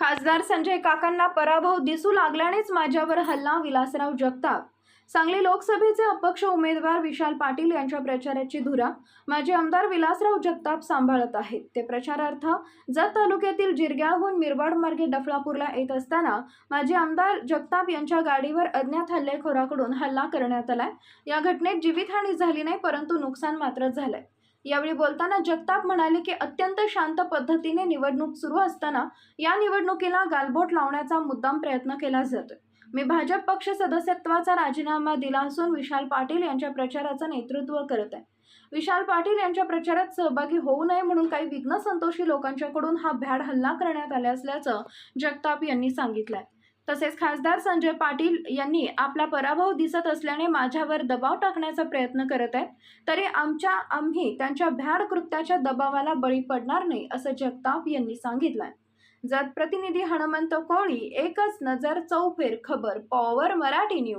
खासदार संजय काकांना पराभव दिसू लागल्यानेच माझ्यावर हल्ला विलासराव जगताप. सांगली लोकसभेचे अपक्ष उमेदवार विशाल पाटील यांच्या प्रचाराची धुरा माजी आमदार विलासराव जगताप सांभाळत आहेत. ते प्रचारार्थ जत तालुक्यातील जिरग्याहून मिरवाड मार्गे डफळापूरला येत असताना माजी आमदार जगताप यांच्या गाडीवर अज्ञात हल्लेखोराकडून हल्ला करण्यात आलाय. या घटनेत जीवितहानी झाली नाही परंतु नुकसान मात्र झालंय. यावेळी बोलताना जगताप म्हणाले की अत्यंत शांत पद्धतीने निवडणूक सुरू असताना या निवडणुकीला गालबोट लावण्याचा मुद्दाम प्रयत्न केला जातोय. मी भाजप पक्ष सदस्यत्वाचा राजीनामा दिला असून विशाल पाटील यांच्या प्रचाराचं नेतृत्व करत आहे. विशाल पाटील यांच्या प्रचारात सहभागी होऊ नये म्हणून काही विघ्न संतोषी लोकांच्याकडून हा भ्याड हल्ला करण्यात आला असल्याचं जगताप यांनी सांगितलंय. तसेच खासदार संजय पाटील यांनी आपला पराभव दिसत असल्याने माझ्यावर दबाव टाकण्याचा प्रयत्न करत आहेत. तरी आमच्या आम्ही त्यांच्या भ्याड कृत्याच्या दबावाला बळी पडणार नाही असं जगताप यांनी सांगितलंय. जत प्रतिनिधी हनुमंत कोळी एकच नजर चौफेर खबर पॉवर मराठी न्यूज.